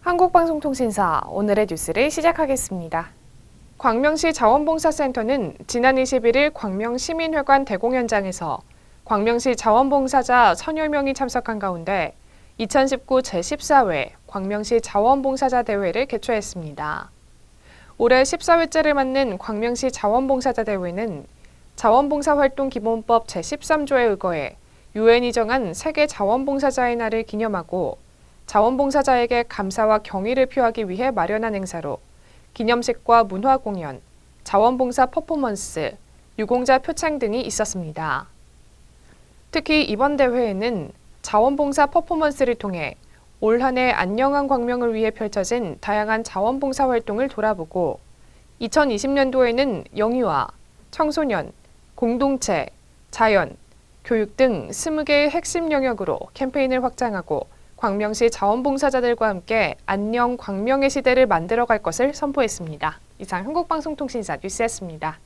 한국방송통신사 오늘의 뉴스를 시작하겠습니다. 광명시 자원봉사센터는 지난 21일 광명시민회관 대공 현장에서 광명시 자원봉사자 천여 명이 참석한 가운데 2019 제14회 광명시 자원봉사자 대회를 개최했습니다. 올해 14회째를 맞는 광명시 자원봉사자 대회는 자원봉사활동기본법 제13조에 의거해 유엔이 정한 세계 자원봉사자의 날을 기념하고 자원봉사자에게 감사와 경의를 표하기 위해 마련한 행사로 기념식과 문화 공연, 자원봉사 퍼포먼스, 유공자 표창 등이 있었습니다. 특히 이번 대회에는 자원봉사 퍼포먼스를 통해 올 한 해 안녕한 광명을 위해 펼쳐진 다양한 자원봉사 활동을 돌아보고 2020년도에는 영유아, 청소년, 공동체, 자연, 교육 등 20개의 핵심 영역으로 캠페인을 확장하고 광명시 자원봉사자들과 함께 안녕 광명의 시대를 만들어 갈 것을 선포했습니다. 이상 한국방송통신사 뉴스였습니다.